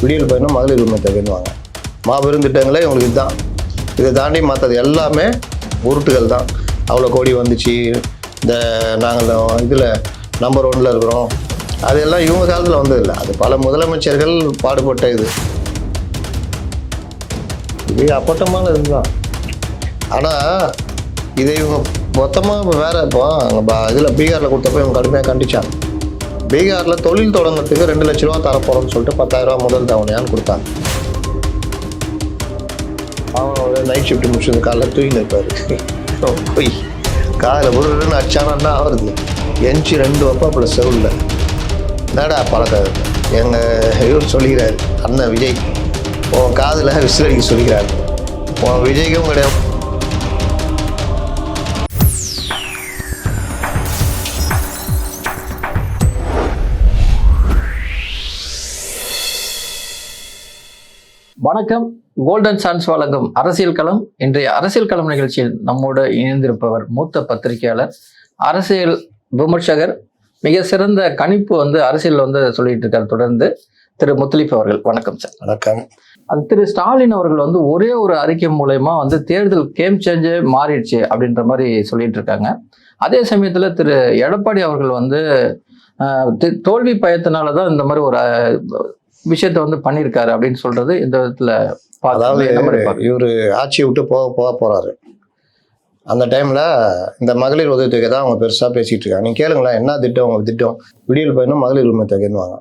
விடியல் பயணம் மகளிர் உரிமை தொகைன்னுவாங்க மாபெரும் திட்டங்களே உங்களுக்கு இதுதான். இதை தாண்டி மற்றது எல்லாமே உருட்டுகள் தான். அவ்வளோ கோடி வந்துச்சு. இந்த நாங்கள் இதில் நம்பர் ஒன்ல இருக்கிறோம். அதெல்லாம் இவங்க காலத்தில் வந்ததில்லை. அது பல முதலமைச்சர்கள் பாடுபட்ட இது. இது அப்பட்டமான இதுதான். ஆனால் இதை இவங்க மொத்தமாக வேற இப்போ அங்கே இதில் பீகாரில் கொடுத்தப்போ இவங்க கடுமையாக கண்டிச்சாங்க. பீகாரில் தொழில் தொடங்குறதுக்கு ரெண்டு லட்ச ரூபா தரப்போகிறோம்னு சொல்லிட்டு பத்தாயிரரூபா முதல் தவணையான்னு கொடுத்தாங்க. அவனோட நைட் ஷிஃப்ட் முடிச்சது காலைல தூங்கின்னு இருப்பார். போய். காலையில் ஒரு அச்சானா ஆகுறது. எஞ்சி ரெண்டு வைப்பா ப்ளஸ் செவில் என்னடா பழக்கம்? எங்கள் இவர் சொல்லிக்கிறாரு அண்ணன் விஜய். உன் காதில் விசில் அடிக்க சொல்லிக்கிறாரு. உன் விஜய்க்கும் கிடையாது. வணக்கம். கோல்டன் சான்ஸ் வழங்கும் அரசியல் களம். இன்றைய அரசியல் களம் நிகழ்ச்சியில் நம்மோடு இணைந்திருப்பவர் மூத்த பத்திரிகையாளர் அரசியல் விமர்சகர் மிக சிறந்த கணிப்பு வந்து அரசியல் வந்து சொல்லிட்டு இருக்கார். தொடர்ந்து திரு முத்தலீப் அவர்கள் வணக்கம் சார். வணக்கம். அது திரு ஸ்டாலின் அவர்கள் வந்து ஒரே ஒரு அறிக்கை மூலயமா வந்து தேர்தல் கேம் சேஞ்சே மாறிடுச்சு அப்படின்ற மாதிரி சொல்லிட்டு இருக்காங்க. அதே சமயத்துல திரு எடப்பாடி அவர்கள் வந்து தோல்வி பயத்தினால தான் இந்த மாதிரி ஒரு விஷயத்தை வந்து பண்ணியிருக்காரு அப்படின்னு சொல்றது இந்த விதத்துல அதாவது? இவர் ஆட்சியை விட்டு போக போக போகிறாரு அந்த டைமில் இந்த மகளிர் உதவித்தொகை தான் அவங்க பெருசாக பேசிகிட்டு இருக்காங்க. நீங்கள் கேளுங்களேன் என்ன திட்டம் உங்களுக்கு திட்டம்? விடியல் பயணம் மகளிர் உரிமை தொகைன்னுவாங்க.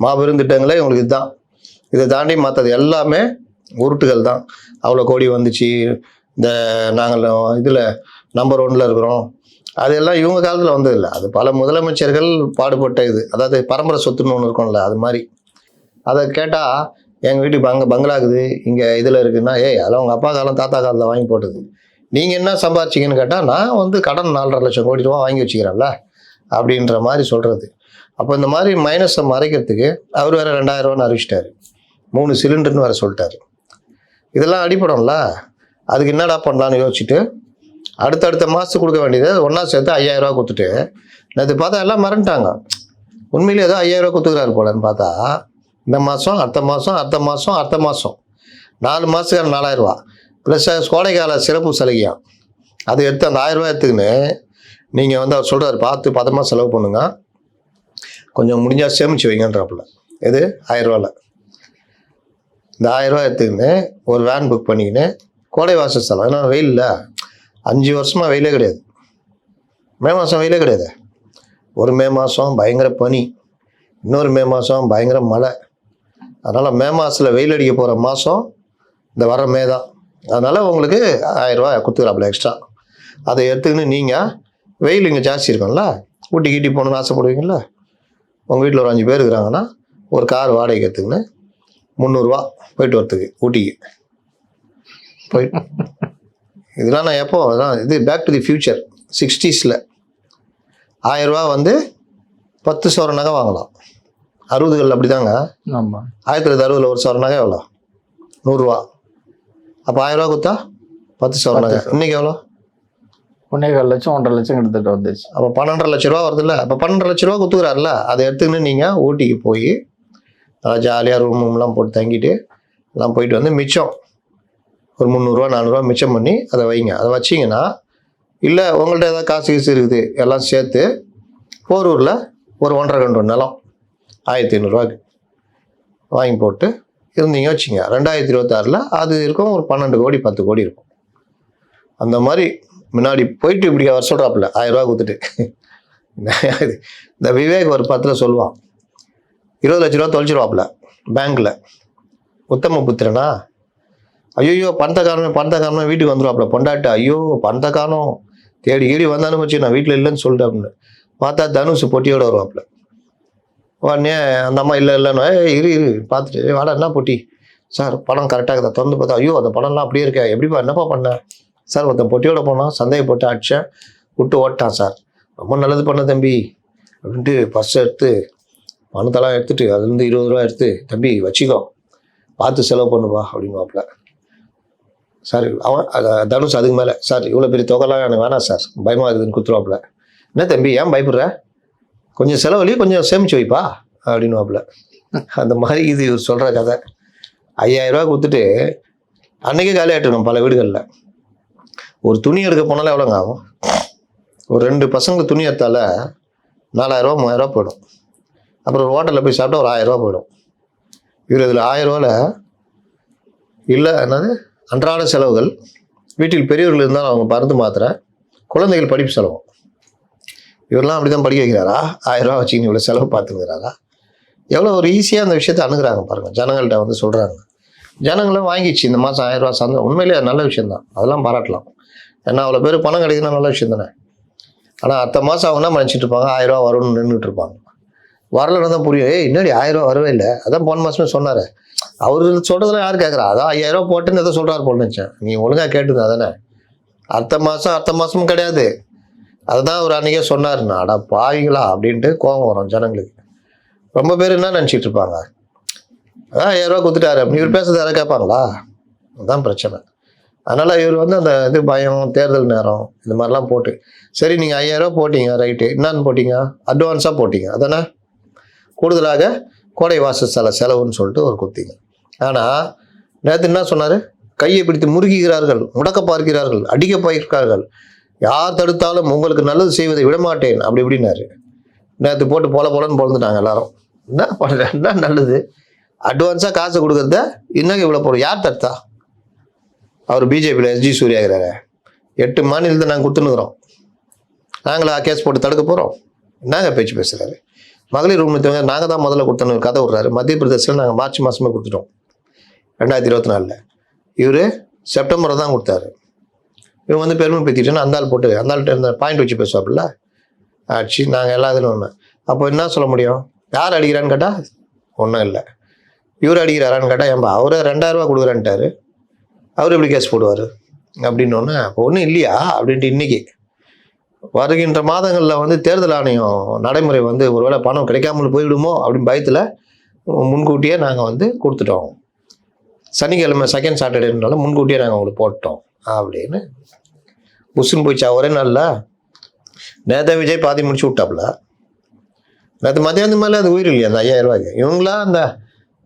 மாபெரும் திட்டங்களே உங்களுக்கு இதுதான். இதை தாண்டி மற்றது எல்லாமே உருட்டுகள் தான். அவ்வளோ கோடி வந்துச்சு. இந்த நாங்கள் இதில் நம்பர் ஒன்ல இருக்கிறோம். அதெல்லாம் இவங்க காலத்தில் வந்ததில்லை. அது பல முதலமைச்சர்கள் பாடுபட்ட இது. அதாவது பரம்பரை சொத்துன்னு ஒன்று இருக்கும்ல அது மாதிரி. அதை கேட்டால் எங்கள் வீட்டுக்கு பங்க பங்களாக்குது இங்கே இதில் இருக்குன்னா ஏய் அதெல்லாம் உங்கள் அப்பா காலம் தாத்தா காலத்தில் வாங்கி போட்டது. நீங்கள் என்ன சம்பாரிச்சிங்கன்னு கேட்டால் நான் வந்து கடன் நாலரை லட்சம் கோடி ரூபா வாங்கி வச்சுக்கிறேன்ல அப்படின்ற மாதிரி சொல்கிறது அப்போ இந்த மாதிரி மைனஸை மறைக்கிறதுக்கு அவர் வேறு ரெண்டாயிரரூவான்னு அறிவிச்சிட்டாரு. மூணு சிலிண்டர்னு வேறு சொல்லிட்டாரு. இதெல்லாம் அடிப்படம்ல? அதுக்கு என்னடா பண்ணலான்னு யோசிச்சுட்டு அடுத்தடுத்த மாதத்துக்கு கொடுக்க வேண்டியது ஒன்றா சேர்த்து ஐயாயிரரூவா கொடுத்துட்டு நேற்று பார்த்தா எல்லாம் மறந்துட்டாங்க. உண்மையிலே ஏதோ ஐயாயிரரூவா கொடுத்துக்கிறாரு போலன்னு பார்த்தா இந்த மாதம் அடுத்த மாதம் அடுத்த மாதம் அடுத்த மாதம் நாலு மாதத்துக்கு நாலாயிரரூவா ப்ளஸ் கோடைக்கால சிறப்பு சலுகையாம். அது எடுத்து அந்த ஆயிரம் ரூபாய் எடுத்துக்கின்னு நீங்கள் வந்து அவர் சொல்கிறார் பார்த்து பதமாக செலவு பண்ணுங்க. கொஞ்சம் முடிஞ்சால் சேமிச்சு வைங்கன்றாப்புல. எது? ஆயிரரூவாவில் இந்த ஆயிரம் எடுத்துக்கின்னு ஒரு வேன் புக் பண்ணிக்கின்னு கோடை வாசல் செலவு. ஏன்னா வெயிலில் அஞ்சு வருஷமாக வெயிலே கிடையாது. மே மாதம் வெயிலே கிடையாது. ஒரு மே மாதம் பயங்கர பனி. இன்னொரு மே மாதம் பயங்கர மழை. அதனால் மே மாதத்தில் வெயில் அடிக்க போகிற மாதம் இந்த வர மே தான். அதனால் உங்களுக்கு ஆயிரரூவா கொடுத்துக்கிறாப்புல எக்ஸ்ட்ரா அதை எடுத்துக்கின்னு நீங்கள் வெயில் இங்கே ஜாஸ்தி இருக்கும்ல ஊட்டி கீட்டி போகணுன்னு ஆசைப்படுவீங்களா உங்கள் வீட்டில் ஒரு அஞ்சு பேர் இருக்கிறாங்கன்னா ஒரு கார் வாடகைக்கு எடுத்துக்கின்னு முந்நூறுரூவா போயிட்டு வரத்துக்கு ஊட்டிக்கு. போயிட்டு இதெல்லாம் நான் எப்போ அதான் இது பேக் டு தி ஃப்யூச்சர் சிக்ஸ்டீஸில் ஆயிரரூவா வந்து பத்து சவர நகை வாங்கலாம். அறுபதுகள் அப்படிதாங்க? ஆமா. ஆயிரத்தி தொள்ளாயிரத்தி அறுபதுல ஒரு சவர நகை எவ்வளோ? நூறுரூவா. அப்போ ஆயிரரூவா கொடுத்தா பத்து சவர நகை இன்னைக்கு எவ்வளோ? ஒன்னேகால் லட்சம் ஒன்றரை லட்சம் கிட்டத்தட்ட வந்துச்சு அப்போ பன்னெண்டரை லட்ச ரூபா வருதுல்ல அப்போ பன்னெண்டரை லட்ச ரூபா கொடுத்துக்கிறாருல அதை எடுத்துக்கின்னு நீங்கள் ஊட்டிக்கு போய் நல்லா ஜாலியாக ரூம் ரூம்லாம் போட்டு தங்கிட்டு எல்லாம் போயிட்டு வந்து மிச்சம் ஒரு முந்நூறுரூவா நானூறுரூவா மிச்சம் பண்ணி அதை வைங்க. அதை வச்சிங்கன்னா இல்லை உங்கள்ட்ட ஏதாவது காசு கீசு இருக்குது எல்லாம் சேர்த்து போரூரில் ஒரு ஒன்றரை ரெண்டு நிலம். ஆயிரத்தி ஐநூறுரூவாக்கு வாங்கி போட்டு இருந்தீங்க வச்சுங்க ரெண்டாயிரத்தி இருபத்தாறில் அது இருக்கும் ஒரு பன்னெண்டு கோடி பத்து கோடி இருக்கும். அந்த மாதிரி முன்னாடி போயிட்டு இப்படி அவர் சொல்கிறாப்புல ஆயிரம் ரூபா கொடுத்துட்டு. இந்த விவேக் ஒரு பத்தில் சொல்லுவான் இருபது லட்ச ரூபா தொலைச்சிருவாப்புல பேங்க்கில் உத்தம புத்திரனா? ஐயோ பணத்தை காரணம் பணத்தை காரணம் வீட்டுக்கு வந்துடுவாப்புல பொண்டாட்டு. ஐயோ பணத்தை காரணம் தேடி கீடி வந்தாலும் வச்சு நான் வீட்டில் இல்லைன்னு சொல்லிட்டேன் அப்படின்னு. பார்த்தா தனுஷ் பொட்டியோட வருவாப்புல. உடனே அந்த அம்மா இல்லை இல்லைன்னு ஏய் இரு இரு பார்த்துட்டு வாடா என்ன பொட்டி? சார் படம் கரெக்டாக இருக்குதா திறந்து பார்த்தா ஐயோ அந்த படம்லாம் அப்படியே இருக்கா எப்படிப்பா என்னப்பா பண்ணேன் சார் ஒருத்தன் பொட்டியோட போனான் சந்தேகப்பட்டு அடிச்சேன் விட்டு ஓட்டான் சார். ரொம்ப நல்லது பண்ண தம்பி. அப்படின்ட்டு பர்ஸ் எடுத்து பணத்தெல்லாம் எடுத்துட்டு அதுலேருந்து இருபது ரூபா எடுத்து தம்பி வச்சுக்கோ பார்த்து செலவு பண்ணுப்பா அப்படிங்குவாப்புல சார் அவன் அத- தனுஷ் அதுக்கு மேலே. சார் இவ்வளோ பெரிய தொகைலாம் எனக்கு வேணாம் சார். பயமாக இருக்குதுன்னு குத்துருவாப்புல. என்ன தம்பி ஏன் பயப்படுற? கொஞ்சம் செலவழி கொஞ்சம் சேமிச்சு வைப்பா அப்படின்வாப்புல அந்த மாதிரி இது இவர் சொல்கிற கதை ஐயாயிரரூவா கொடுத்துட்டு அன்றைக்கே காலியாட்டணும் பல வீடுகளில். ஒரு துணி எடுக்க போனாலும் எவ்வளோங்க ஆகும்? ஒரு ரெண்டு பசங்க துணி எடுத்தால நாலாயிரரூவா மூவாயிரரூவா போயிடும். அப்புறம் ஒரு ஹோட்டலில் போய் சாப்பிட்டா ஒரு ஆயிரரூவா போயிடும். இவர் இதில் ஆயிரரூவாவில் இல்லை என்னது? அன்றாட செலவுகள். வீட்டில் பெரியவர்கள் இருந்தாலும் அவங்க மருந்து மாத்திரை குழந்தைகள் படிப்பு செலவும் இவரெல்லாம் அப்படி தான் படிக்க வைக்கிறாரா? ஆயிரம் ரூபா வச்சுக்கின்னு இவ்வளோ செலவு பார்த்துக்கிறாரா எவ்வளோ ஒரு ஈஸியாக அந்த விஷயத்தை அணுகிறாங்க பாருங்கள் ஜனங்கள்கிட்ட வந்து சொல்கிறாங்க ஜனங்களும் வாங்கிச்சு இந்த மாதம் ஆயிரம் ரூபா சந்தோம் உண்மையிலேயே நல்ல விஷயந்தான் அதெல்லாம் பாராட்டலாம். ஏன்னா அவ்வளோ பேர் பணம் கிடைக்குதுன்னா நல்ல விஷயம் தானே? ஆனால் அடுத்த மாதம் அவங்க என்ன நினச்சிட்டு இருப்பாங்க? ஆயிரம் ரூபா வரும்னு நின்றுட்டு இருப்பாங்க. வரலன்னு தான் புரியும். ஏய் இன்னடி ஆயிரம் ரூபா வரவே இல்லை? அதான் போன மாதமே சொன்னார். அவர் சொல்கிறதுல யார் கேட்குறா அதான் ஐயாயிரம் ரூபா போட்டுன்னு எதை சொல்கிறாரு போல நினச்சேன். நீ ஒழுங்காக கேட்டுங்க தானே அடுத்த மாதம் அடுத்த மாதமும் கிடையாது. அதுதான் அவர் அன்றைக்கே சொன்னாருண்ணா அடா பாவிங்களா? அப்படின்ட்டு கோபம் வரும் ஜனங்களுக்கு. ரொம்ப பேர் என்ன நினச்சிட்டு இருப்பாங்க? அதான் ஐயாயிரம் ரூபா கொடுத்துட்டாரு. அப்படி இவர் பேசுறது யாராவது கேட்பாங்களா? அதுதான் பிரச்சனை. அதனால் இவர் வந்து அந்த இது பயம் தேர்தல் நேரம் இந்த மாதிரிலாம் போட்டு சரி நீங்கள் ஐயாயிரம் ரூபா போட்டீங்க ரைட்டு. என்னன்னு போட்டிங்க? அட்வான்ஸாக போட்டிங்க. அதானே? கூடுதலாக கோடை வாசஸ்தல செலவுன்னு சொல்லிட்டு ஒரு கொடுத்தீங்க ஆனால் நேற்று என்ன சொன்னார்? கையை பிடித்து முறுகுகிறார்கள் முடக்க பார்க்கிறார்கள் அடிக்க பார்க்கிறார்கள் யார் தடுத்தாலும் உங்களுக்கு நல்லது செய்வதை விடமாட்டேன். அப்படி இப்படின்னாரு. நேற்று போட்டு போல போலன்னு பிறந்துட்டாங்க எல்லாரும். என்ன பண்ணுற என்ன நல்லது? அட்வான்ஸாக காசு கொடுக்குறத இன்னும் இவ்வளோ போடும் யார் தடுத்தா? அவர் பிஜேபியில் எஸ்ஜி சூர்யாகிறாரு எட்டு மாநிலத்தை நாங்கள் கொடுத்துனுக்குறோம் நாங்களா கேஸ் போட்டு தடுக்க போகிறோம் என்னங்க பேச்சு பேசுகிறாரு மகளிர் உரிமைத்தவங்க நாங்கள் தான் முதல்ல கொடுத்தோன்னு கதை விட்றாரு. மத்திய பிரதேசத்தில் நாங்கள் மார்ச் மாதமே கொடுத்துட்டோம். ரெண்டாயிரத்தி இருபத்தி நாலில். இவர் செப்டம்பரை தான் கொடுத்தாரு. இவன் வந்து பெருமை பற்றிட்டுன்னு அந்த போட்டு அந்தாள்கிட்ட இருந்த பாயிண்ட் வச்சு பேசுவாப்புல. ஆச்சு நாங்கள் எல்லா இதிலும் ஒன்று அப்போ என்ன சொல்ல முடியும்? யார் அடிக்கிறான்னு கேட்டால் ஒன்றும் இல்லை. இவர் அடிக்கிறாரான்னு கேட்டால் ஏன்பா அவரே ரெண்டாயிரரூவா கொடுக்குறான்ட்டாரு. அவர் எப்படி கேஸ் போடுவார்? அப்படின்னு ஒன்று அப்போ ஒன்றும் இல்லையா? அப்படின்ட்டு இன்னைக்கு. வருகின்ற மாதங்களில் வந்து தேர்தல் ஆணையம் நடைமுறை வந்து ஒருவேளை பணம் கிடைக்காமல் போயிடுமோ அப்படின்னு பயத்தில் முன்கூட்டியே நாங்கள் வந்து கொடுத்துட்டோம். சனிக்கிழமை செகண்ட் சாட்டர்டேனால முன்கூட்டியே நாங்கள் உங்களுக்கு போட்டோம். அப்படின்னு. புஷ்ஷுன்னு போயிச்சா ஒரே நாளில்? நேதா விஜய் பாதி முடிச்சு விட்டாப்புல நேற்று மத்தியானம் மேலே அது உயிர் இல்லையா அந்த ஐயாயிரம் ரூபாய்க்கு? இவங்களா அந்த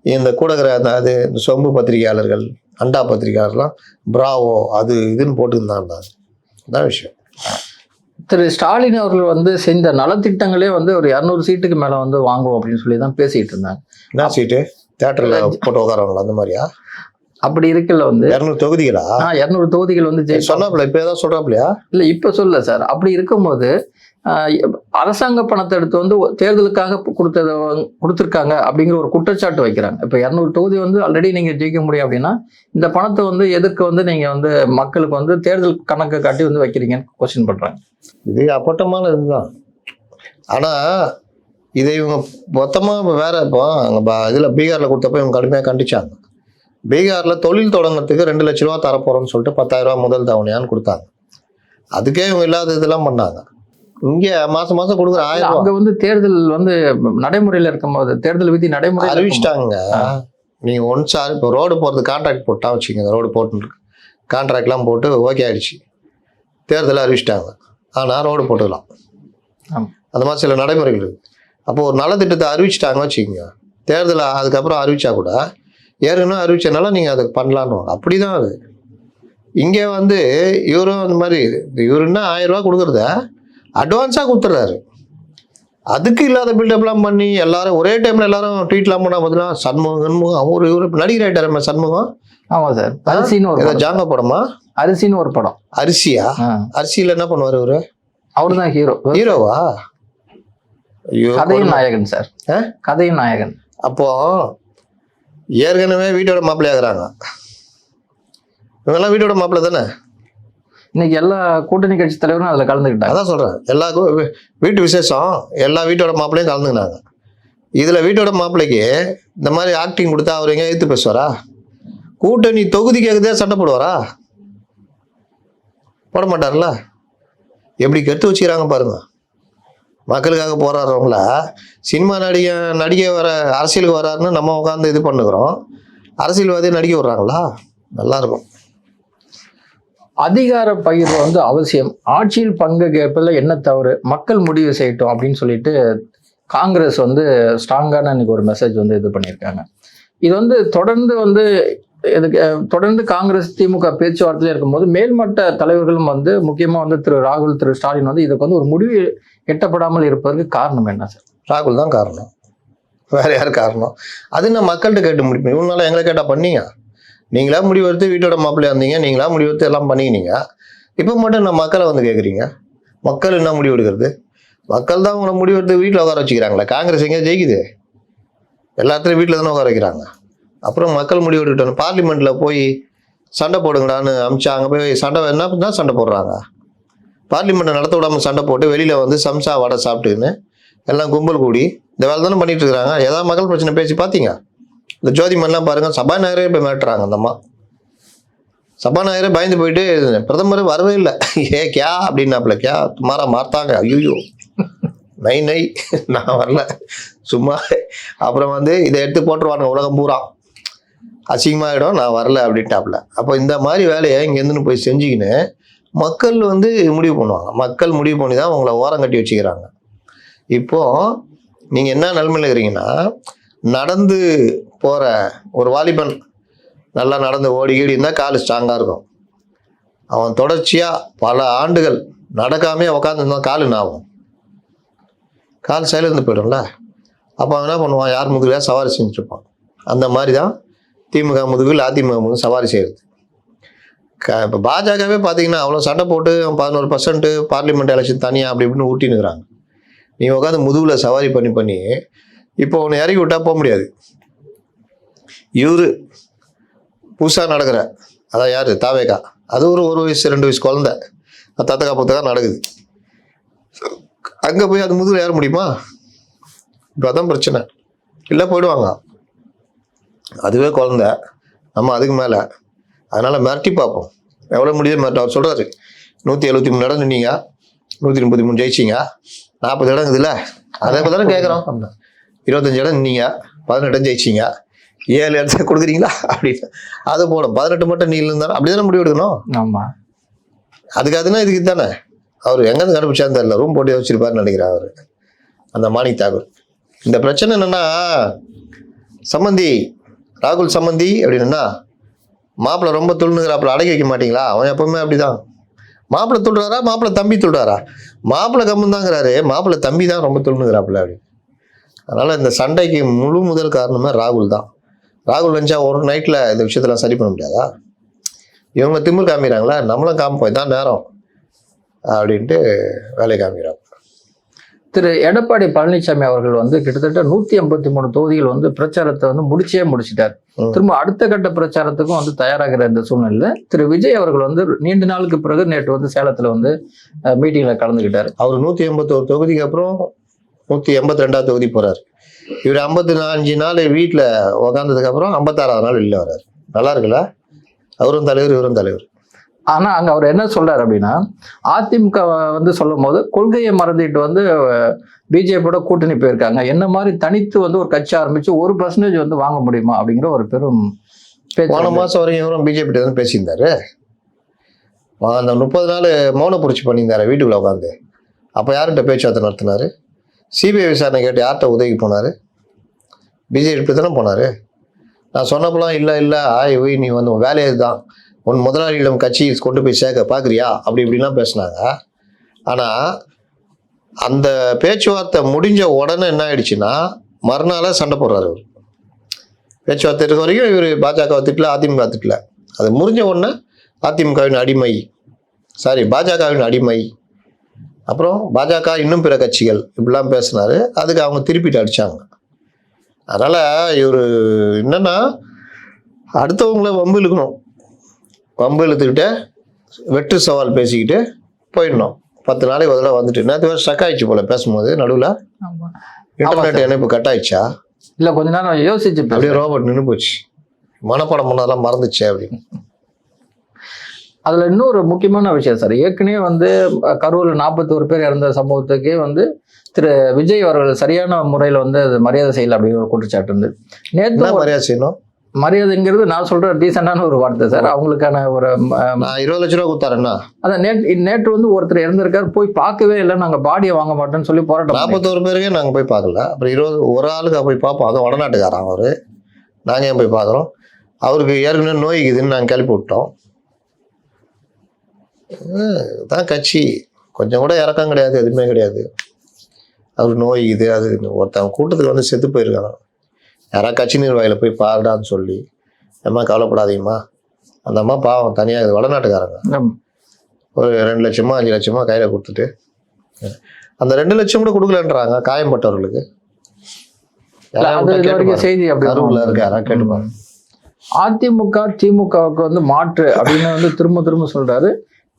இந்த கூடகிற அந்த அது இந்த சொம்பு பத்திரிகையாளர்கள் அண்டா பத்திரிகையாளர்லாம் பிராவோ அது இதுன்னு போட்டுருந்தாங்க. அதான் விஷயம். திரு ஸ்டாலின் அவர்கள் வந்து செஞ்ச நலத்திட்டங்களே வந்து ஒரு இரநூறு சீட்டுக்கு மேல வந்து வாங்குவோம் அப்படின்னு சொல்லி தான் பேசிட்டு இருந்தாங்க. என்ன சீட்டு? தேட்டரில் போட்டு உட்காரவங்களா அந்த மாதிரியா? அப்படி இருக்கல வந்து. இரநூறு தொகுதிகளா? இரநூறு தொகுதிகள் வந்து. சொன்னாப்புல இப்போ ஏதாவது சொல்கிறாப்புலையா இல்ல இப்ப சொல்ல சார். அப்படி இருக்கும்போது அரசாங்க பணத்தை எடுத்து வந்து தேர்தலுக்காக கொடுத்தத கொடுத்துருக்காங்க அப்படிங்கிற ஒரு குற்றச்சாட்டு வைக்கிறாங்க. இப்ப இரநூறு தொகுதி வந்து ஆல்ரெடி நீங்க ஜெயிக்க முடியும் அப்படின்னா இந்த பணத்தை வந்து எதற்கு வந்து நீங்க வந்து மக்களுக்கு வந்து தேர்தல் கணக்கு காட்டி வந்து வைக்கிறீங்கன்னு கொஸ்டின் பண்றாங்க. இது அப்பட்டமான இதுதான். ஆனால் இதை இவங்க மொத்தமாக வேற இப்போ இதில் பீகாரில் கொடுத்தப்ப இவங்க கடுமையாக கண்டிச்சாங்க. பீகாரில் தொழில் தொடங்குறதுக்கு ரெண்டு லட்ச ரூபா தரப்போகிறோம்னு சொல்லிட்டு பத்தாயிரம் ரூபா முதல் தவணையான்னு கொடுத்தாங்க. அதுக்கே இவங்க இல்லாத இதெல்லாம் பண்ணாங்க. இங்கே மாதம் மாதம் கொடுக்குற ஆயிரம் அங்க வந்து தேர்தல் வந்து நடைமுறையில இருக்கும்போது தேர்தல் விதி நடைமுறை அறிவிச்சிட்டாங்க நீங்கள் ஒன்ஸ் ஆறு இப்போ ரோடு போகிறது கான்ட்ராக்ட் போட்டா வச்சுக்கோங்க ரோடு போட்டு கான்ட்ராக்ட்லாம் போட்டு ஓகே ஆயிடுச்சு. தேர்தலை அறிவிச்சிட்டாங்க. ஆனால் ரோடு போட்டுக்கலாம். அந்த மாதிரி சில நடைமுறைகள் இருக்குது அப்போ ஒரு நலத்திட்டத்தை அறிவிச்சிட்டாங்க வச்சுக்கோங்க. தேர்தலை அதுக்கப்புறம் அறிவிச்சா கூட ஏற்கனவே அறிவிச்சனால நீங்கள் அதை பண்ணலான்னு அப்படி தான் அது. இங்கே வந்து இவரும் அந்த மாதிரி இவருன்னா ஆயிரம் ரூபா கொடுக்குறத அட்வான்ஸாக கொடுத்துட்றாரு அதுக்கு இல்லாத பில்டப்லாம் பண்ணி எல்லாரும் ஒரே டைமில் எல்லாரும் ட்வீட்லாம் பண்ணால் பார்த்தீங்கன்னா சண்முகம் சண்முகம் அவர் இவர் நடிகர் ஆகிட்டாரம்மா சண்முகம். ஆமா சார். அரிசின்னு ஒரு. ஜாங்க படமா? அரிசின்னு ஒரு படம். அரிசியா? அரிசியில் என்ன பண்ணுவார் இவரு? அவர் தான் ஹீரோ ஹீரோவா? ஐயோ கதையின் நாயகன் சார்? கதையின் நாயகன். அப்போ ஏற்கனவே வீட்டோட மாப்பிள்ளை ஆகுறாங்க இவங்கெல்லாம் வீட்டோட மாப்பிள்ளை தானே? இன்னைக்கு எல்லா கூட்டணி கட்சி தலைவரும் அதுல கலந்துக்கிட்டாங்க. அதான் சொல்கிறேன் எல்லா வீட்டு விசேஷம் எல்லா வீட்டோட மாப்பிள்ளையும் கலந்துக்கினாங்க. இதில் வீட்டோட மாப்பிள்ளைக்கு இந்த மாதிரி ஆக்டிங் கொடுத்தா அவர் எங்கேயா எடுத்து பேசுவாரா? கூட்டணி தொகுதி கேட்குதே சண்டை போடுவாரா? போட மாட்டார்ல எப்படி கெடுத்து வச்சுக்கிறாங்க பாருங்க. மக்களுக்காக போராடுறவங்கள சினிமா நடிகை நடிகை வர அரசியலுக்கு வராருன்னு நம்ம உட்காந்து இது பண்ணுகிறோம். அரசியல்வாதி நடிக்க விட்றாங்களா? நல்லாயிருக்கும். அதிகார பகிர்வு வந்து அவசியம். ஆட்சியில் பங்கு கேட்பதில் என்ன தவறு? மக்கள் முடிவு செய்யட்டும் அப்படின்னு சொல்லிட்டு காங்கிரஸ் வந்து ஸ்ட்ராங்கான இன்னைக்கு ஒரு மெசேஜ் வந்து இது பண்ணியிருக்காங்க. இது வந்து தொடர்ந்து வந்து இதுக்கு தொடர்ந்து காங்கிரஸ் திமுக பேச்சுவார்த்தையில் இருக்கும்போது மேல்மட்ட தலைவர்களும் வந்து முக்கியமாக வந்து திரு ராகுல் திரு ஸ்டாலின் வந்து இதுக்கு வந்து ஒரு முடிவு எட்டப்படாமல் இருப்பதற்கு காரணம் என்ன சார்? ராகுல் தான் காரணம். வேற யார் காரணம்? அது நான் மக்கள்கிட்ட கேட்டு முடிப்பேன் இவனால எங்களை கேட்டால் பண்ணீங்க? நீங்களா முடிவெடுத்து வீட்டோட மாப்பிள்ளையா இருந்தீங்க நீங்களா முடிவெடுத்து எல்லாம் பண்ணிக்கினீங்க? இப்போ மட்டும் நான் மக்களை வந்து கேட்குறீங்க மக்கள் என்ன முடிவு எடுக்கிறது? மக்கள் தான் உங்களை முடிவெடுத்து வீட்டில் உட்கார வச்சுக்கிறாங்களே காங்கிரஸ் எங்கேயா ஜெயிக்குது. எல்லாத்துலையும் வீட்டில் தானே உட்கார வைக்கிறாங்க. அப்புறம் மக்கள் முடிவு எடுக்கட்டும். பார்லிமெண்ட்டில் போய் சண்டை போடுங்கடான்னு அமிச்சா அங்கே போய் சண்டை என்ன தான் சண்டை போடுறாங்க? பார்லிமெண்ட்டை நடத்த விடாமல் சண்டை போட்டு வெளியில் வந்து சம்சா வடை சாப்பிட்டுன்னு எல்லாம் கும்பல் கூடி இந்த வேலை தானே பண்ணிட்டு இருக்கிறாங்க. ஏதாவது மக்கள் பிரச்சனை பேசி பார்த்தீங்க? இந்த ஜோதிமன்லாம் பாருங்க சபாநாயகரே போய் மிரட்டுறாங்க அந்த அம்மா. சபாநாயகரே பயந்து போயிட்டு பிரதமர் வரவே இல்லை. ஏ கியா அப்படின்னாப்புல. கியா துமாரா மார்த்தாங்க ஐயோ நை நை. நான் வரல. சும்மா. அப்புறம் வந்து இதை எடுத்து போட்டுருவானுங்க உலகம் பூரா. அசிங்கமாகிடும் நான் வரல அப்படின்ட்டாப்புல. அப்போ இந்த மாதிரி வேலையை இங்கேருந்துன்னு போய் செஞ்சுக்கின்னு மக்கள் வந்து முடிவு பண்ணுவாங்க. மக்கள் முடிவு பண்ணி தான் உங்களை ஓரம் கட்டி வச்சுக்கிறாங்க. இப்போ நீங்கள் என்ன நிலைமையில் இருக்கிறீங்கன்னா நடந்து போகிற ஒரு வாலிபன் நல்லா நடந்து ஓடி கீடி இருந்தால் கால் ஸ்ட்ராங்காக இருக்கும். அவன் தொடர்ச்சியாக பல ஆண்டுகள் நடக்காமே உக்காந்துருந்தான் கால் என்ன ஆகும்? கால் செயலிருந்து போயிடும்ல. அப்போ அவன் என்ன பண்ணுவான்? யார் முதுகில் சவாரி செஞ்சுருப்பான். அந்த மாதிரி தான் திமுக முதுகில் அதிமுக முதுகு சவாரி செய்கிறது க இப்போ பாஜகவே பார்த்தீங்கன்னா அவ்வளோ சண்டை போட்டு பதினோரு பர்சன்ட்டு பார்லிமெண்ட் எலெக்ஷன் தனியாக அப்படி இப்படின்னு ஊட்டினுக்கிறாங்க நீ உட்காந்து முதுகில் சவாரி பண்ணி பண்ணி இப்போ உன்னை இறக்கி விட்டா போக முடியாது. இவரு புதுசாக நடக்கிற அதான் யார்? தாவேகா. அது ஒரு ஒரு வயசு ரெண்டு வயசு குழந்த. அது தத்தக்கா புத்தகா நடக்குது. அங்கே போய் அது முதுகில் ஏற முடியுமா? இப்போ அதான் பிரச்சனை. இல்லை போயிடுவாங்க. அதுவே குழந்த. நம்ம அதுக்கு மேலே. அதனால் மிரட்டி பார்ப்போம். எவ்வளோ முடியுது மிரட்ட அவர் சொல்கிறாரு நூற்றி எழுபத்தி மூணு இடம் நின்னீங்க நூற்றி முப்பத்தி மூணு ஜெயிச்சிங்க. நாற்பது இடம் இருக்குதுல்ல அதே தானே கேட்குறோம் இருபத்தஞ்சு இடம் நின்னீங்க பதினெட்டு இடம் ஜெயிச்சிங்க. ஏழு இடத்துல கொடுக்குறீங்களா? அப்படின்னு. அது போடும் பதினெட்டு மட்டும் நீ இருந்தாலும் அப்படி தானே முடிவு எடுக்கணும்? ஆமா. அதுக்கு அதுனா இதுக்கு தானே அவர் எங்கேருந்து கண்டுபிடிச்சான்னு தெரியல. ரூம் போட்டு வச்சிருப்பாருன்னு நினைக்கிறேன் அவர். அந்த மாணிக் தாக்கூர் இந்த பிரச்சனை என்னன்னா சம்மந்தி ராகுல் சம்மந்தி அப்படின்னா மாப்பிள்ளை ரொம்ப துள்ளுங்கிறாப்புல அடக்கி வைக்க மாட்டீங்களா? அவன் எப்பவுமே அப்படிதான். மாப்பிள்ளை துள்ளுறாரா? மாப்பிள்ளை தம்பி துள்ளுறாரா? மாப்பிள்ளை கம்மன் தாங்கிறாரு மாப்பிள்ளை தம்பி தான் ரொம்ப துள்ளுங்கிறாப்புல அப்படி அதனால இந்த சண்டைக்கு முழு முதல் காரணமே ராகுல் தான். ராகுல் நினச்சா ஒரு நைட்டில் இந்த விஷயத்தெல்லாம் சரி பண்ண முடியாதா? இவங்க திமிர் காமிக்கிறாங்களா? நம்மளும் காமிப்போம். இதான் நேரம். அப்படின்ட்டு வேலையை காமிக்கிறாங்க. திரு எடப்பாடி பழனிசாமி அவர்கள் வந்து கிட்டத்தட்ட நூத்தி ஐம்பத்தி மூணு தொகுதிகள் வந்து பிரச்சாரத்தை வந்து முடிச்சே முடிச்சிட்டார். திரும்ப அடுத்த கட்ட பிரச்சாரத்துக்கும் வந்து தயாராகிற இந்த சூழ்நிலையில திரு விஜய் அவர்கள் வந்து நீண்ட நாளுக்கு பிறகு நேற்று வந்து சேலத்துல வந்து மீட்டிங்ல கலந்துக்கிட்டாரு அவர் நூற்றி எண்பத்தோரு தொகுதிக்கு அப்புறம் நூற்றி எண்பத்தி ரெண்டாவது தொகுதி போகிறார் இவர் ஐம்பத்தி அஞ்சு நாள் வீட்டில் உக்காந்ததுக்கு அப்புறம் ஐம்பத்தாறாவது நாள் வெளில வர்றாரு. நல்லா இருக்குல்ல? அவரும் தலைவர் இவரும் தலைவர். ஆனால் அங்கே அவர் என்ன சொல்றாரு அப்படின்னா அதிமுக வந்து சொல்லும் போது கொள்கையை மறந்துட்டு வந்து பிஜேபியோட கூட்டணி போயிருக்காங்க. என்ன மாதிரி தனித்து வந்து ஒரு கட்சி ஆரம்பிச்சு ஒரு பர்சன்டேஜ் வந்து வாங்க முடியுமா அப்படிங்கிற ஒரு பெரும் போன மாதம் வரைக்கும் இவரும் பிஜேபி தான் பேசியிருந்தாரு. அந்த முப்பது நாள் மௌன புரட்சி பண்ணியிருந்தாரு வீட்டுக்குள்ள உட்காந்து அப்போ யார்கிட்ட பேச்சுவார்த்தை நடத்தினார்? சிபிஐ விசாரணை கேட்டு யார்கிட்ட உதவி போனார்? பிஜேபி தானே போனார்? நான் சொன்னப்பெல்லாம் இல்லை இல்லை ஆய் ஒய் நீ வந்து உன் வேலையே தான் உன் முதலாளியிடம் கட்சியை கொண்டு போய் சேர்க்க பார்க்குறியா அப்படி இப்படிலாம் பேசுனாங்க. ஆனால் அந்த பேச்சுவார்த்தை முடிஞ்ச உடனே என்ன ஆயிடுச்சுன்னா மறுநாளே சண்டை போடுறாரு அவர் பேச்சுவார்த்தை இருக்க வரைக்கும் இவர் பாஜக திட்டல அதிமுக திட்டல. அது முடிஞ்ச உடனே அதிமுகவின் அடிமை. சாரி பாஜகவின் அடிமை. அப்புறம் பாஜக இன்னும் பிற கட்சிகள் இப்படிலாம் பேசினார். அதுக்கு அவங்க திருப்பிட்டு அடிச்சாங்க. அதனால் இவர் என்னென்னா அடுத்தவங்கள வம்பு இழுக்கணும். வம்பு இழுத்துக்கிட்டு வெற்று சவால் பேசிக்கிட்டு போயிடணும். பத்து நாளைக்கு தடவை வந்துட்டு நேற்று வேறு ஸ்டக் ஆயிடுச்சு போல பேசும்போது நடுவில். இன்டர்நெட் இணைப்பு கட் ஆயிடுச்சா? இல்ல கொஞ்ச நேரம் யோசிச்சு. அப்படியே ரோபோட் நின்று போச்சு. மனப்பாடம் பண்ணதெல்லாம் மறந்துச்சு அப்படின்னு. அதுல இன்னொரு முக்கியமான விஷயம் சார் ஏற்கனவே வந்து கரூர்ல நாற்பத்தோரு பேர் இறந்த சம்பவத்துக்கே வந்து திரு விஜய் அவர்கள் சரியான முறையில வந்து அது மரியாதை செய்யல அப்படிங்கிற ஒரு குற்றச்சாட்டு இருந்து. நேற்று மரியாதை செய்யணும்? மரியாதைங்கிறது நான் சொல்ற டீசெண்டான ஒரு வார்த்தை சார். அவங்களுக்கான ஒரு இருபது லட்ச ரூபா கொடுத்தாருன்னா? அதான் நேற்று நேற்று வந்து ஒருத்தர் இறந்திருக்காரு. போய் பார்க்கவே இல்லை. நாங்க பாடியை வாங்க மாட்டோம்னு சொல்லி போராட்டம். நாற்பத்தோரு பேருக்கே நாங்கள் போய் பார்க்கல. அப்புறம் இருபது ஒரு ஆளுக்கு போய் பார்ப்போம். அதுவும் வடநாட்டுக்காரன் அவர். நாங்கள் ஏன் போய் பார்க்குறோம்? அவருக்கு ஏற்கனவே நோய் இருக்குதுன்னு நாங்கள் கிளப்பி விட்டோம். தான் கட்சி. கொஞ்சம் கூட இறக்கம் கிடையாது. எதுவுமே கிடையாது. அவருக்கு நோய் இது அது. ஒருத்தன் கூட்டத்துக்கு வந்து செத்து போயிருக்கான். யாராவது கட்சி நிர்வாகியில் போய் பாருடான்னு சொல்லி அம்மா கவலைப்படாதீங்கம்மா. அந்த அம்மா பாவம் தனியாக வடநாட்டுக்காரங்க. ஒரு ரெண்டு லட்சமா அஞ்சு லட்சமா கையில் கொடுத்துட்டு அந்த ரெண்டு லட்சம் கூட கொடுக்கலன்றாங்க காயம்பட்டவர்களுக்கு. செய்தி அப்படி கருவில் இருக்கு யாராவது கேட்டுப்பாங்க அதிமுக திமுகவுக்கு வந்து மாற்று அப்படின்னு வந்து திரும்ப திரும்ப சொல்றாரு.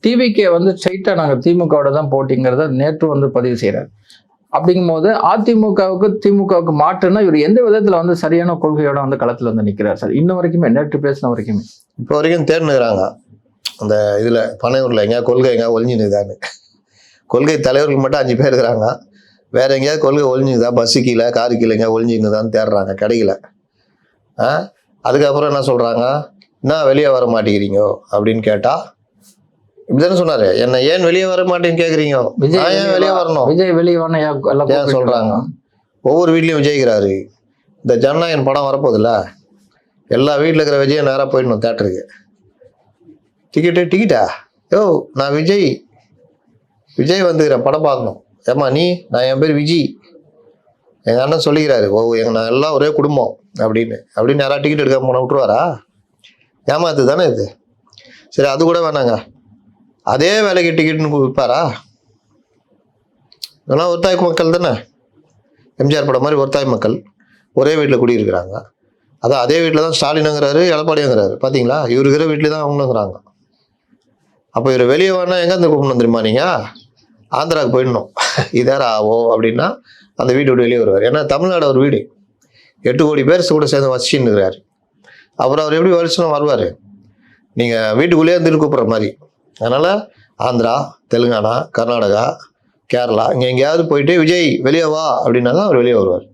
டிவிகே வந்து ஸ்ட்ரைட்டா நாங்க திமுகவோட தான் போட்டிங்கிறத நேற்று வந்து பதிவு செய்யறாரு அப்படிங்கும்போது அதிமுகவுக்கு திமுகவுக்கு மாற்றுன்னா இவர் எந்த விதத்துல வந்து சரியான கொள்கையோட வந்து களத்துல வந்து நிக்கிறார் சார்? இன்ன வரைக்குமே நேற்று பேசின வரைக்குமே. இப்போ வரைக்கும் தேர்ந்துக்கிறாங்க அந்த இதில் பனையூரில் எங்கேயா கொள்கை எங்கேயா ஒளிஞ்சுனுதான்னு கொள்கை தலைவர்கள் மட்டும் அஞ்சு பேர் இருக்கிறாங்க. வேற எங்கேயாவது கொள்கை ஒளிஞ்சுதா பஸ்ஸு கீழே காரு கீழே எங்கேயா ஒளிஞ்சுனுதான்னு தேடுறாங்க கிடைக்கல ஆ? அதுக்கப்புறம் என்ன சொல்கிறாங்க என்ன வெளியே வர மாட்டேங்கிறீங்க? அப்படின்னு கேட்டால் இப்படிதானே சொன்னாரு. என்ன ஏன் வெளியே வர மாட்டேன்னு கேட்குறீங்க விஜய் ஏன் வெளியே வரணும்? விஜய் வெளியே வரணும் ஏன் சொல்றாங்க? ஒவ்வொரு வீட்லேயும் விஜய்க்கிறாரு இந்த ஜனநாயகன் படம் வரப்போகுதுல்ல? எல்லா வீட்டில் இருக்கிற விஜய் நேராக போயிடணும் தேட்டருக்கு டிக்கெட்டு டிக்கெட்டா? யோ நான் விஜய். விஜய் வந்துக்கிறேன் படம் பார்க்கணும். ஏம்மா நீ? நான் என் பேர் விஜய் எங்கள் அண்ணன் சொல்லிக்கிறாரு ஓ எங்க நான் எல்லாம் ஒரே குடும்பம் அப்படின்னு. அப்படின்னு யாராவது டிக்கெட் எடுக்காம போன விட்டுருவாரா? ஏமாத்து தானே இது? சரி அது கூட வேணாங்க. அதே வேலைக்கு டிக்கெட்னு விற்பாரா? இதெல்லாம் ஒருத்தாய் மக்கள் தானே. எம்ஜிஆர் படம் மாதிரி ஒருத்தாய் மக்கள் ஒரே வீட்டில் குடியிருக்கிறாங்க. அதான் அதே வீட்டில் தான் ஸ்டாலினுங்கிறாரு எடப்பாடிங்கிறாரு. பார்த்தீங்களா இவர் இருக்கிற வீட்டில் தான் அவங்களுங்கிறாங்க அப்போ இவர் வெளியே வேணா எங்கேருந்து கூப்பிடணும் தெரியுமா நீங்கள் ஆந்திராவுக்கு போயிடணும். இதார ஆவோ அப்படின்னா அந்த வீட்டு விட்டு வெளியே வருவார். ஏன்னா தமிழ்நாடு ஒரு வீடு. எட்டு கோடி பேர் கூட சேர்ந்து வசிச்சுன்னு இருக்கிறாரு. அப்புறம் அவர் எப்படி வருஷம் வருவார்? நீங்கள் வீட்டுக்குள்ளேயே இருந்து கூப்பிட்ற மாதிரி. அதனால் ஆந்திரா தெலுங்கானா கர்நாடகா கேரளா இங்கே எங்கேயாவது போயிட்டு விஜய் வெளியே வா அப்படின்னா தான் அவர் வெளியே வருவார்.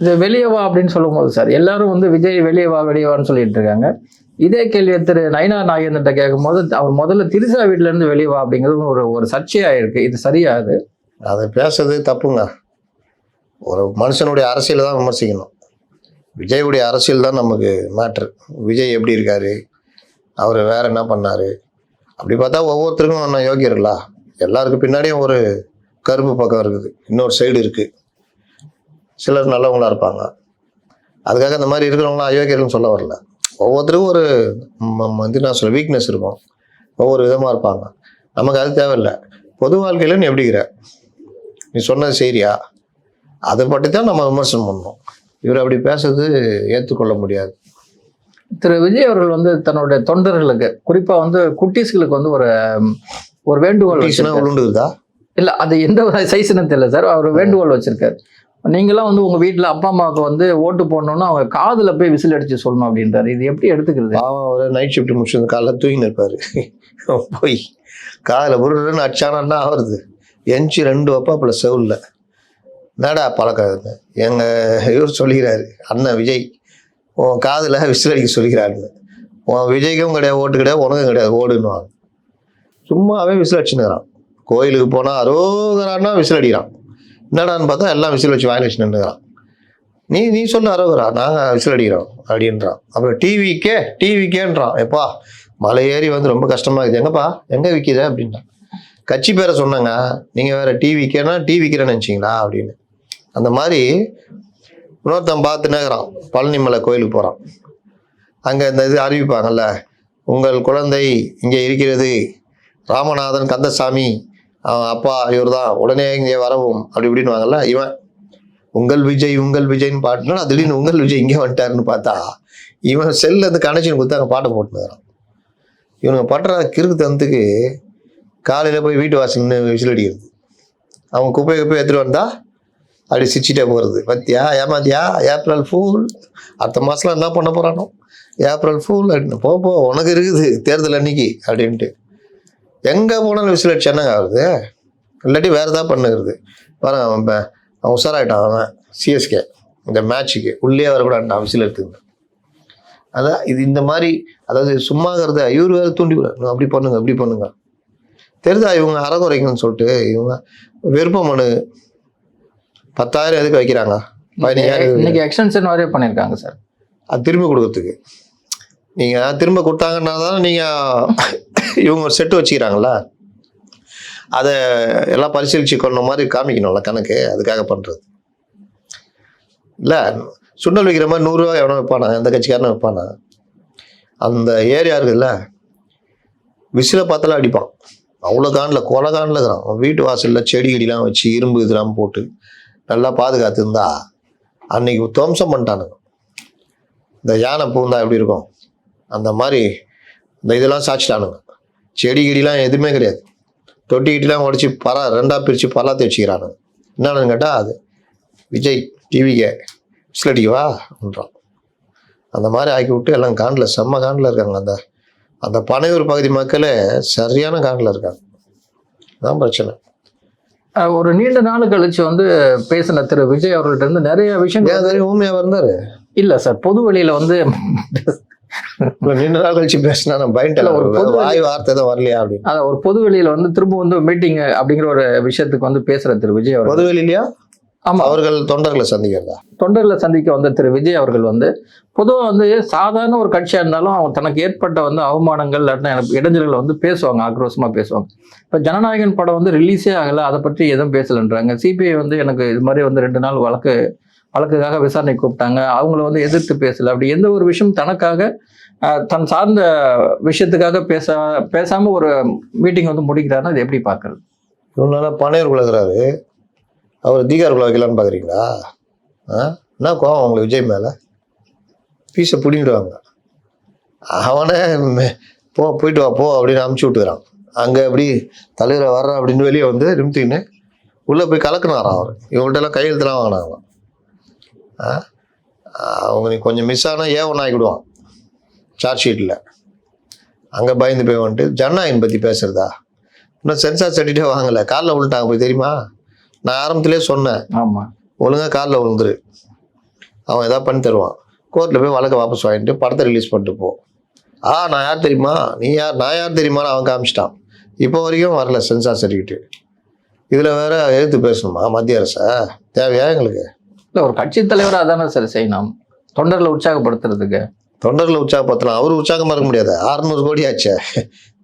இது வெளியே வா அப்படின்னு சொல்லும்போது சார் எல்லாரும் வந்து விஜய் வெளியே வா வெளியே வான்னு சொல்லிட்டு இருக்காங்க. இதே கேள்வியை திரு நயினா நாகேந்திரன்ட்ட கேட்கும்போது அவர் முதல்ல திரிசா வீட்டுல இருந்து வெளியே வா அப்படிங்கிறது ஒரு ஒரு சர்ச்சையா இருக்கு. இது சரியாது அதை? பேசுறது தப்புங்க. ஒரு மனுஷனுடைய அரசியலை தான் விமர்சிக்கணும். விஜயுடைய அரசியல் தான் நமக்கு மேட்ரு. விஜய் எப்படி இருக்காரு? அவர் வேற என்ன பண்ணாரு? அப்படி பார்த்தா ஒவ்வொருத்தருக்கும் நான் யோகியர்களா எல்லாருக்கும் பின்னாடியும் ஒரு கருப்பு பக்கம் இருக்குது. இன்னொரு சைடு இருக்குது சிலர் நல்லவங்களா இருப்பாங்க. அதுக்காக இந்த மாதிரி இருக்கிறவங்களாம் அயோக்கியர்கள்னு சொல்ல வரல. ஒவ்வொருத்தருக்கும் ஒரு ம- நான் சொல்ல வீக்னஸ் இருக்கும். ஒவ்வொரு விதமாக இருப்பாங்க. நமக்கு அது தேவையில்லை. பொது வாழ்க்கையில் நீ எப்படிங்கிற நீ சொன்னது சரியா? அதை பற்றி தான் நம்ம விமர்சனம் பண்ணணும். இவர் அப்படி பேசுறது ஏற்றுக்கொள்ள முடியாது. திரு விஜய் அவர்கள் வந்து தன்னுடைய தொண்டர்களுக்கு குறிப்பா வந்து குட்டீஸ்களுக்கு வந்து ஒரு ஒரு வேண்டுகோள். உளுண்டுதா இல்ல அது எந்த சைஸ்னு தெரியல சார் அவர் வேண்டுகோள் வச்சிருக்காரு. நீங்களாம் வந்து உங்க வீட்டுல அப்பா அம்மாவுக்கு வந்து ஓட்டு போடணும்னா அவங்க காதுல போய் விசில் அடிச்சு சொல்லணும் அப்படின்றாரு. இது எப்படி எடுத்துக்கிறது? பாவம் அவர் நைட் ஷிஃப்ட் முடிச்சு காலைல தூங்கின்னு இருப்பாரு. போய் காதில் புருன்னு அடிச்சானா ஆகுறது எஞ்சி ரெண்டு வைப்பாப்புல செவுல்ல. என்னடா பழக்கம் இது? எங்க இவர் சொல்லிக்கிறாரு அண்ணன் விஜய். உன் காதில் விசில் அடிக்க சொல்லிக்கிறாங்க. உன் விஜய்க்கும் கிடையாது ஓட்டு கிடையாது உனக்கும் கிடையாது ஓடுன்னுவாங்க. சும்மாவே விசில் அடிச்சுன்னுறான் கோயிலுக்கு போனால் அரோகரான்னா விசில் அடிக்கிறான் என்னடான்னு பார்த்தா எல்லாம் விசில் வச்சு வாயில் வச்சு நின்றுக்கிறான் நீ நீ சொல்ல அரோகரா நாங்கள் விசில் அடிக்கிறோம் அப்படின்றான். அப்புறம் டிவிக்கே டிவிக்கேன்றான். எப்பா மலை ஏறி வந்து ரொம்ப கஷ்டமாக இருக்குது. எங்கப்பா எங்கே விற்கிற அப்படின்றான் கட்சி பேரை சொன்னாங்க நீங்கள் வேறு டிவிக்கேனா டிவிக்கிறேன்னு நினச்சிங்களா அப்படின்னு. அந்த மாதிரி இன்னொருத்தன் பார்த்து நேக்கிறான் பழனிமலை கோயிலுக்கு போகிறான் அங்கே இந்த இது அறிவிப்பாங்கல்ல உங்கள் குழந்தை இங்கே இருக்கிறது. ராமநாதன் கந்தசாமி அவன் அப்பா இவர் தான் உடனே இங்கே வரவும். அப்படி இப்படின்னுவாங்கள்ல இவன் உங்கள் விஜய் உங்கள் விஜய்னு பாட்டுனா திடீர்னு உங்கள் விஜய் இங்கே வந்துட்டாருன்னு பார்த்தா இவன் செல்ல அந்த கனெக்ஷன் கொடுத்து அங்கே பாட்டை போட்டுனுறான் இவனுங்க பட்டுற கிறுக்கு தந்துக்கு காலையில் போய் வீட்டு வாசல் நின்னு விசில் அடிக்கிறது. அவன் குப்பையை குப்பையை எடுத்துகிட்டு வந்தால் அப்படி சிரிச்சிட்டே போகிறது பத்தியா? ஏமாத்தியா? ஏப்ரல் ஃபூல் அடுத்த மாதம்லாம் என்ன பண்ண போகிறானோ ஏப்ரல் ஃபூல் அப்படின்னு. போ போ. உனக்கு இருக்குது. தேர்தல் அன்னைக்கு அப்படின்ட்டு. எங்கே போனாலும் விசில் அடிச்சு என்னங்க ஆகுது? இல்லாட்டி வேறு ஏதாவது பண்ணுகிறது. பாருங்க அவன் அவன் உஷாராயிட்டான் அவன் சிஎஸ்கே இந்த மேட்ச்சுக்கு உள்ளே வரக்கூடாதுட்டான் விசில் எடுத்துக்கிட்டு அதான் இது இந்த மாதிரி அதாவது சும்மாங்கிறத இவர் வேறு தூண்டி விடுறாரு. அப்படி பண்ணுங்க இப்படி பண்ணுங்க. தெரிதா இவங்க அறகுறைங்கன்னு சொல்லிட்டு இவங்க விருப்பம் மனு பத்தாயிரம் எதுக்கு வைக்கிறாங்க? பதினஞ்சாயிரம் இன்னைக்கு எக்ஸ்டென்ஷன் வரைய பண்ணியிருக்காங்க சார். அது திரும்பி கொடுக்கறதுக்கு. நீங்கள் திரும்ப கொடுத்தாங்கன்னா தான் நீங்கள் இவங்க ஒரு செட்டு வச்சுக்கிறாங்களா அதை எல்லாம் பரிசீலித்து கொண்ட மாதிரி காமிக்கணும்ல கணக்கு அதுக்காக பண்ணுறது இல்லை சுண்டல் வைக்கிற மாதிரி நூறுரூவா எவனோ வைப்பானா எந்த கட்சிக்காரனும் வைப்பானா அந்த ஏரியா இருக்குல்ல விசில பார்த்தாலும் அடிப்பான். அவ்வளோ காண்டில் கொலை காண்டில் இருக்கிறான். வீட்டு வாசலில் செடி கொடிலாம் வச்சு இரும்பு இதெல்லாம் போட்டு நல்லா பாதுகாத்துருந்தா அன்னைக்கு துவம்சம் பண்ணிட்டானுங்க. இந்த யானை பூந்தா எப்படி இருக்கும்? அந்த மாதிரி இந்த இதெல்லாம் சாச்சிட்டானுங்க செடி கிடிலாம் எதுவுமே கிடையாது. தொட்டி கிட்டிலாம் உடச்சி பரா ரெண்டாக பிரித்து பலாத்தி வச்சுக்கிறானுங்க. என்னன்னு கேட்டால் அது விஜய் டிவிக்கே விசிலடிக்கவா அப்படின்றான் அந்த மாதிரி ஆக்கி விட்டு எல்லாம் காண்டில் செம்ம காண்டில் இருக்காங்க. அந்த அந்த பனையூர் பகுதி மக்களே சரியான காண்டில் இருக்காங்க. அதான் பிரச்சனை. ஒரு நீண்ட நாள் கழிச்சு வந்து பேசின திரு விஜய் அவர்கள்ட்ட இருந்து நிறைய விஷயங்கள் தெரியும் ஊமையாக இருந்தார் இல்ல சார் பொது வெளியில வந்து நீண்ட நாள் கழிச்சு பேசினா நான் இல்ல, பயன்ட்டு ஒரு பொது வாய் வார்த்தை தான் வரலையா அப்படின்னு. அத ஒரு பொது வெளியில வந்து திரும்ப வந்து மீட்டிங் அப்படிங்கிற ஒரு விஷயத்துக்கு வந்து பேசுற திரு விஜய் அவர்கள். பொதுவெளியிலையா ஆமா. அவர்கள் தொண்டர்களை சந்திக்கிறதா? தொண்டர்களை சந்திக்க வந்த திரு விஜய் அவர்கள் வந்து பொதுவா வந்து சாதாரண ஒரு கட்சியா இருந்தாலும் அவங்க தனக்கு ஏற்பட்ட வந்து அவமானங்கள் இடைஞ்சல்களை வந்து பேசுவாங்க ஆக்ரோஷமா பேசுவாங்க. இப்ப ஜனநாயகன் படம் வந்து ரிலீஸே ஆகல அதை பற்றி எதுவும் பேசலன்றாங்க. சிபிஐ வந்து எனக்கு இது மாதிரி வந்து ரெண்டு நாள் வழக்கு வழக்குக்காக விசாரணை கூப்பிட்டாங்க. அவங்கள வந்து எதிர்த்து பேசல. அப்படி எந்த ஒரு விஷயம் தனக்காக தன் சார்ந்த விஷயத்துக்காக பேச பேசாம ஒரு மீட்டிங் வந்து முடிக்கிறாருன்னா அது எப்படி பார்க்கறது? இவனால பனையூர் குலகிறாரு அவர் தீகார் வைக்கலான்னு பார்க்குறீங்களா? ஆ? என்ன கோவம் உங்களுக்கு விஜய் மேலே? பீஸை பிடிங்கிடுவாங்க. அவனே போ போயிட்டு வா போ அப்படின்னு அமுச்சு விட்டுக்கிறான். அங்கே அப்படி தலைவரை வர்ற அப்படின்னு வெளியே வந்து நிமித்தின்னு உள்ளே போய் கலக்குனாரான் அவர். இவங்கள்ட்ட எல்லாம் கையெழுத்துலாம் வாங்கினாங்களாம். ஆ? அவங்க நீ கொஞ்சம் மிஸ் ஆனால் ஏ ஆகிடுவான் சார்ஜ் ஷீட்டில் அங்கே பயந்து போய் வந்துட்டு ஜனநாயகன் பற்றி பேசுகிறதா இன்னும் சென்சார் சர்டிஃபிகேட்டே வாங்கலை. காலில் விழுட்டாங்க போய் தெரியுமா? நான் ஆரம்பத்திலே சொன்னேன். ஆமா. ஒழுங்கா காலில் விழுந்துரு. அவன் ஏதாவது பண்ணி தருவான். கோர்ட்டில் போய் வழக்கை வாபஸ் வாங்கிட்டு படத்தை ரிலீஸ் பண்ணிட்டு போ. ஆ நான் யார் தெரியுமா? நீ யார்? நான் யார் தெரியுமான்னு அவன் காமிச்சிட்டான். இப்போ வரைக்கும் வரல சென்சார் சர்டிஃபிகேட் இதில் வேற எழுத்து பேசணுமா மத்திய அரசா? தேவையா எங்களுக்கு? இல்ல ஒரு கட்சி தலைவரா அதானே சார் செய்யணும். தொண்டர்களை உற்சாகப்படுத்துறதுக்கு. தொண்டர்களை உற்சாகப்படுத்தலாம் அவர் உற்சாகமாக இருக்க முடியாது. அறுநூறு கோடி ஆச்சே.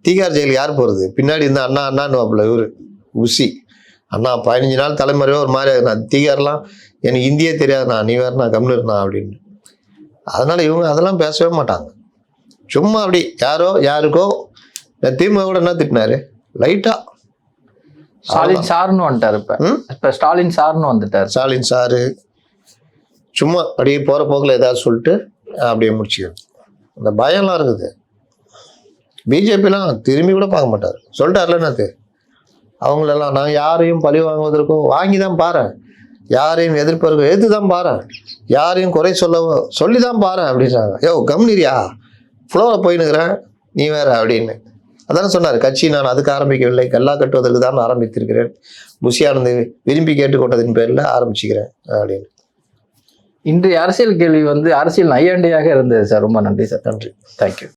தீகார் ஜெயில் யார் போகிறது பின்னாடி இந்த அண்ணா அண்ணான்னு வாப்புல இவரு. உசி அண்ணா பதினஞ்சு நாள் தலைமுறையோ ஒரு மாதிரி. நான் தீகார்லாம் எனக்கு இந்தியே தெரியாதுண்ணா. நீ வேற நான் கம்னு இருந்தா அப்படின்னு. அதனால இவங்க அதெல்லாம் பேசவே மாட்டாங்க. சும்மா அப்படி யாரோ யாருக்கோ திமுக கூட என்ன திட்டினாரு? லைட்டா ஸ்டாலின் சார்னு வந்துட்டாரு இப்ப? இப்ப ஸ்டாலின் சார்னு வந்துட்டாரு. ஸ்டாலின் சாரு. சும்மா அப்படியே போகிற போக்கில் ஏதாவது சொல்லிட்டு அப்படியே முடிச்சுக்கணும் அந்த பயம்லாம் இருக்குது. பிஜேபிலாம் திரும்பி கூட பார்க்க மாட்டார். சொல்லிட்டார்ல என்னது? அவங்களெல்லாம் நான் யாரையும் பழி வாங்குவதற்கும் வாங்கி தான் பாரு யாரையும் எதிர்ப்பதற்கும் எதிர்த்து தான் பாரு யாரையும் குறை சொல்ல சொல்லி தான் பாரு அப்படின்றாங்க. யோ கம்னிரியா ஃப்ளோவில் போயினுக்கிறேன் நீ வேற அப்படின்னு. அதானே சொன்னார். கட்சி நான் அதுக்கு ஆரம்பிக்கவில்லை. கல்லா கட்டுவதற்கு தான் ஆரம்பித்திருக்கிறேன். புஷியானது விரும்பி கேட்டுக்கொண்டதின் பேரில் ஆரம்பிச்சுக்கிறேன் அப்படின்னு. இன்றைய அரசியல் கேள்வி வந்து அரசியல் நையாண்டியாக இருந்தது சார். ரொம்ப நன்றி சார். நன்றி. தேங்க்யூ